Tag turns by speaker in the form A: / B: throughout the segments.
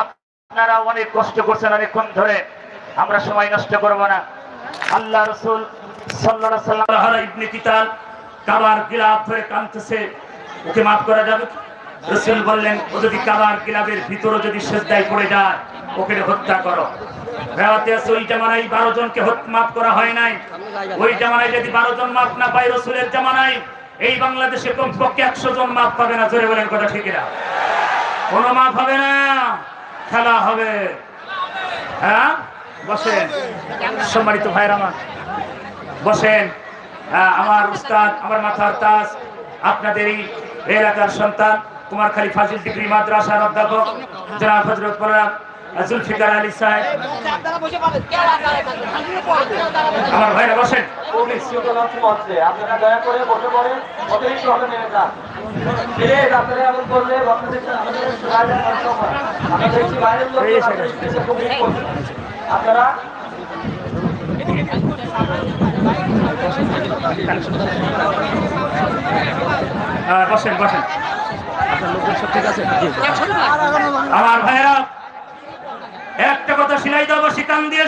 A: আপনারা অনেক কষ্ট করছেন অনেকক্ষণ ধরে, আমরা সময় নষ্ট করব না। আল্লাহ রসুল
B: ওকে হত্যা করো। মাফ করা হয় নাই। ওই যদি বারো জন মাফ না জামানায় এই বাংলাদেশে কমপক্ষে একশো জন মাফ পাবে না, জোরে বলেন কথা ঠিক না কোনো মাপ হবে না। খেলা হবে। হ্যাঁ? বসেন। সম্মানিত ভাইয়ের আমার। বসেন। আহ, আমার উস্তাদ আমার মাথার তাজ আপনাদের এই এলাকার সন্তান কুমারখালী ফাজিল ডিগ্রি মাদ্রাসার অধ্যাপক জনাব হজরত জুলফিকার আলী সাহেব। আমার ভাইরা বসেন।
C: আপনারা দয়া করে বসে পড়েন অতিরিক্ত ভাবে নেমে যান। আপনারা এমন করলে আপনাদের আমাদের রাজা নষ্ট হয় বাইরের লোক ভিড় করছে। আপনারা
B: আহ, বসেন বসেন। আমার ভাইরা একটা কথা সিলাই দেবো শিকান দিয়ে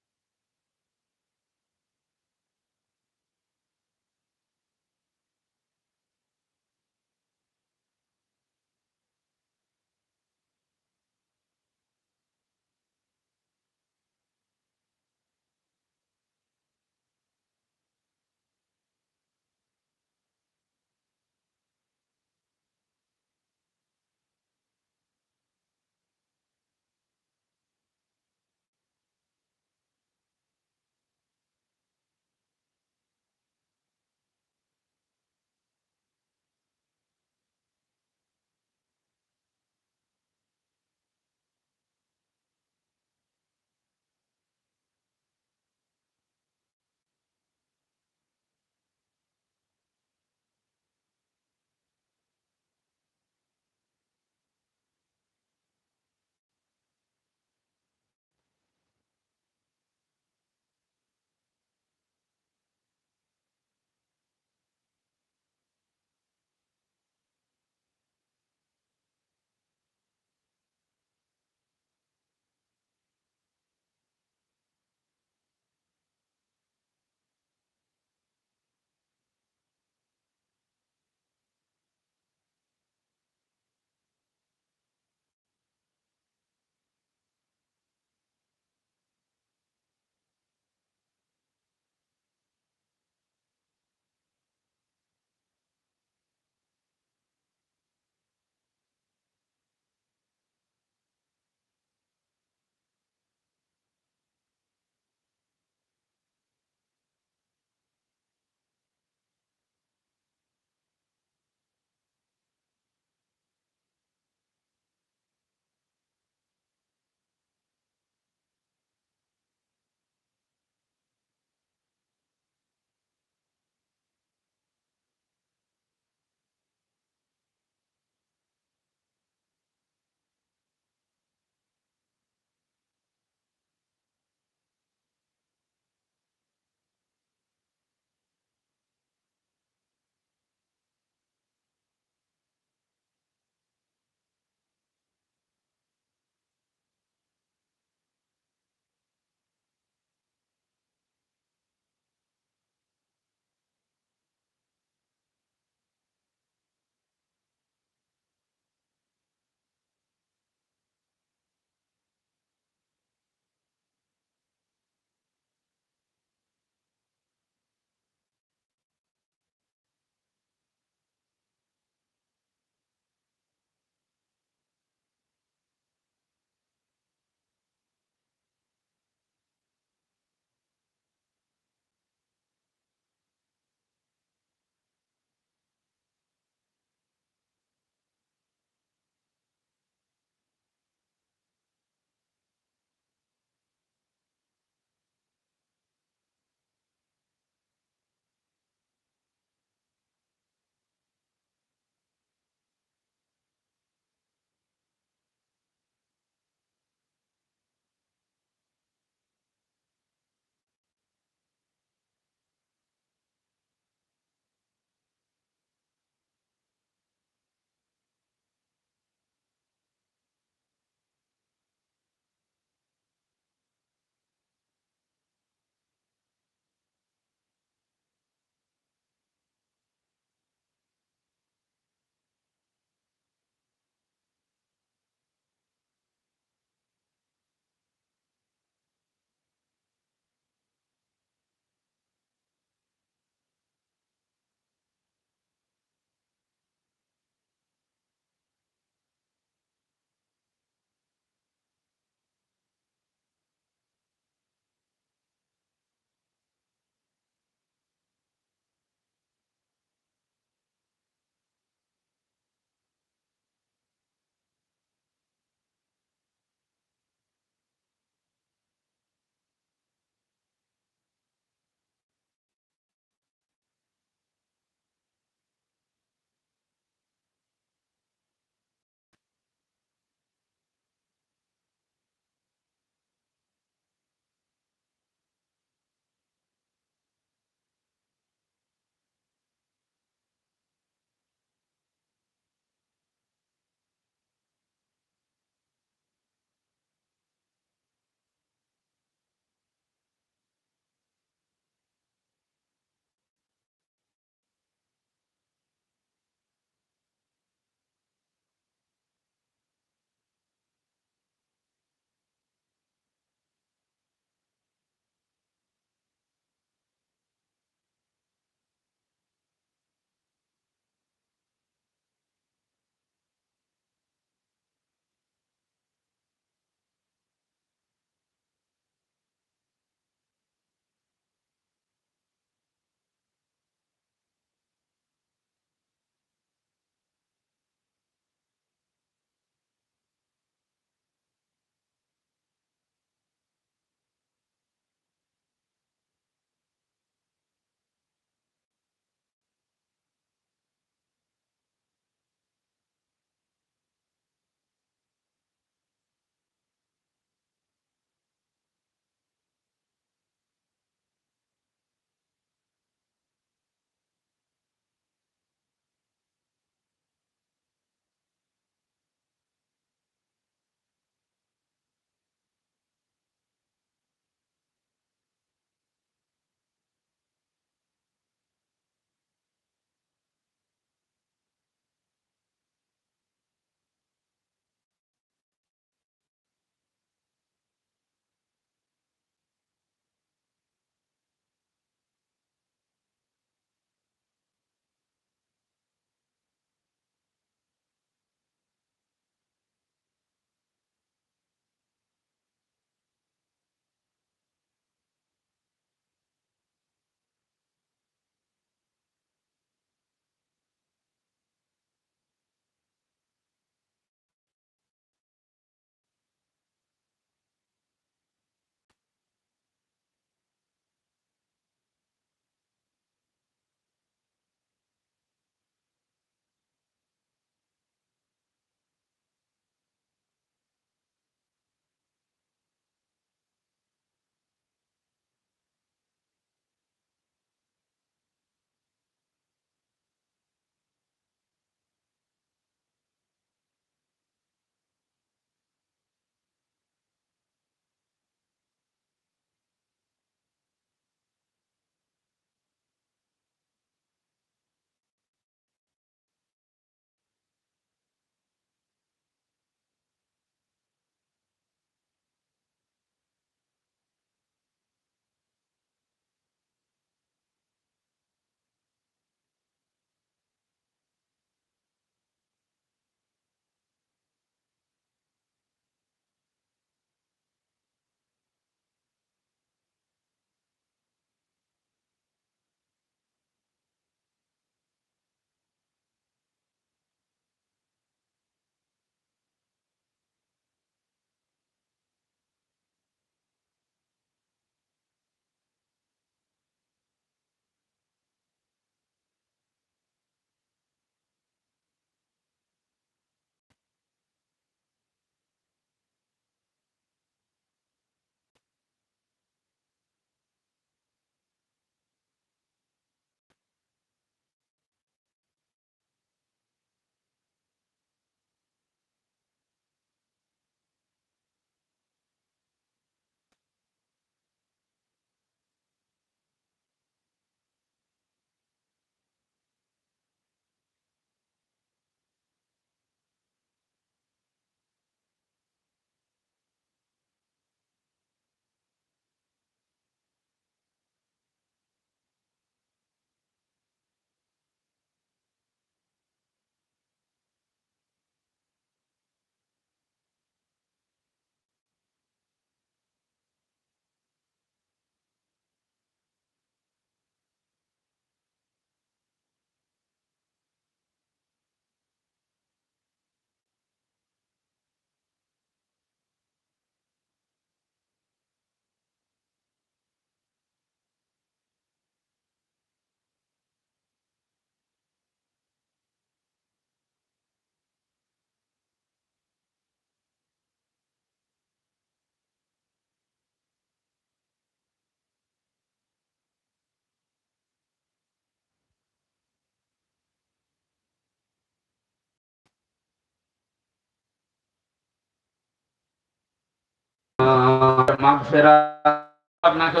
D: আপনাকে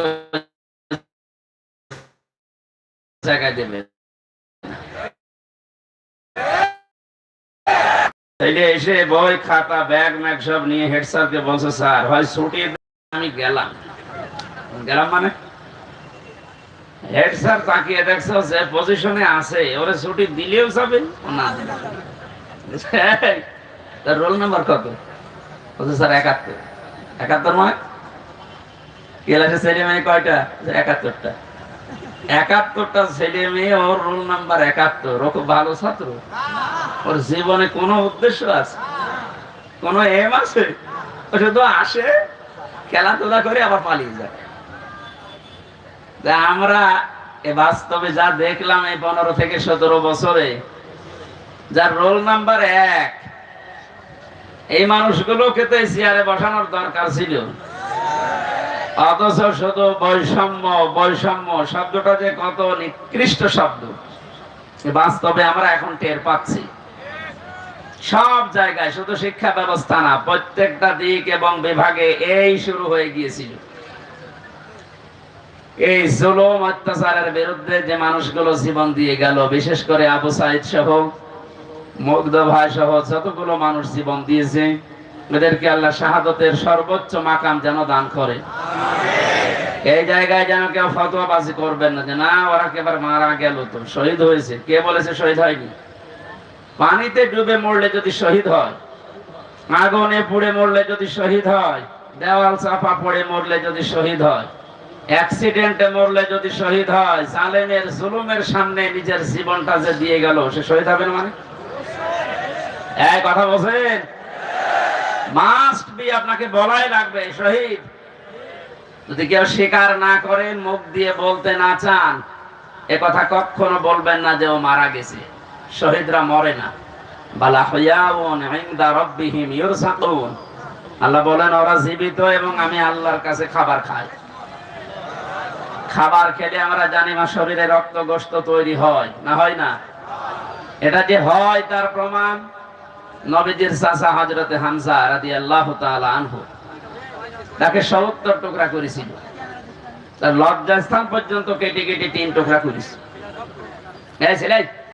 D: জায়গায় দেবে। এসে বই, খাতা, ব্যাগ, ম্যাগ সব নিয়ে হেড স্যারকে বলছে, স্যার, হয় ছুটি আমি গেলাম। গেলাম মানে? হেড স্যার তাকিয়ে দেখছ যে পজিশনে আছে, ওরে ছুটি দিলেও যাবে না তার রোল নাম্বার কত? বলছে, স্যার, একাত্তর। একাত্তর মানে? ক্লাসে ছেলে মেয়ে কয়টা? একাত্তরটা। একাত্তরটা ছেলে মেয়ে, ওর রোল নাম্বার একাত্তর। ও খুব ভালো ছাত্র। ওর জীবনে কোনো উদ্দেশ্য আছে? কোনো এম আছে? শুধু আসে, খেলাধুলা করে আবার পালিয়ে যায়। আমরা এ বাস্তবে যা দেখলাম এই পনেরো থেকে সতেরো বছরে, যার রোল নাম্বার এক, এই মানুষগুলোকে তো এই চেয়ারে বসানোর দরকার ছিল। অথচ শুধু বৈষম্য বৈষম্য শব্দটা যে কত নিকৃষ্ট শব্দ বাস্তবে আমরা এখন টের পাচ্ছি। সব জায়গায় শুধু শিক্ষা ব্যবস্থা না, প্রত্যেকটা দিক এবং বিভাগে এই শুরু হয়ে গিয়েছিল। এই অত্যাচারের বিরুদ্ধে যে মানুষগুলো জীবন দিয়ে গেল, বিশেষ করে আবু সাইদ সহ, মুগ্ধ ভাই সহ যতগুলো মানুষ জীবন দিয়েছে, এদেরকে আল্লাহ শাহাদতের সর্বোচ্চ মাকাম যেন দান করে। এই জায়গায় যেন কেউ ফতোয়াবাজি করবেন না, যে না, ওরা একেবারে মারা গেল তো, শহীদ হয়েছে। কে বলেছে শহীদ হয়নি? পানিতে ডুবে মরলে যদি শহীদ হয়, আগুনে পুড়ে মরলে যদি শহীদ হয়, দেওয়াল চাপা পড়ে মরলে যদি শহীদ হয় অ্যাক্সিডেন্টে মরলে যদি শহীদ হয়, জালেমের জুলুমের সামনে নিজের জীবনটা যে দিয়ে গেল, সে শহীদ হবে মানে? এক কথা বলছেন? মাস্ট বি আপনাকে বলাই লাগবে, শহীদ। যদি কেউ স্বীকার না করেন, মুখ দিয়ে বলতে না চান, এ কথা কখনো বলবেন না যে ও মারা গেছে। শহীদরা মরে না। বালা আল্লাহ বলেন, ওরা জীবিত এবং আমি আল্লাহর কাছে খাবার খাই। খাবার খেলে আমরা জানি মা শরীরে রক্ত গোস্ত তৈরি হয় না হয় না। এটা যে হয় তার প্রমাণ নবীজির চাচা হজরতে হামজা রাদিয়াল্লাহু তাআলা আনহু। তাকে সত্তর টুকরা করেছিল তার লজ্জাস্থান পর্যন্ত কেটে কেটে তিন টুকরা করেছিল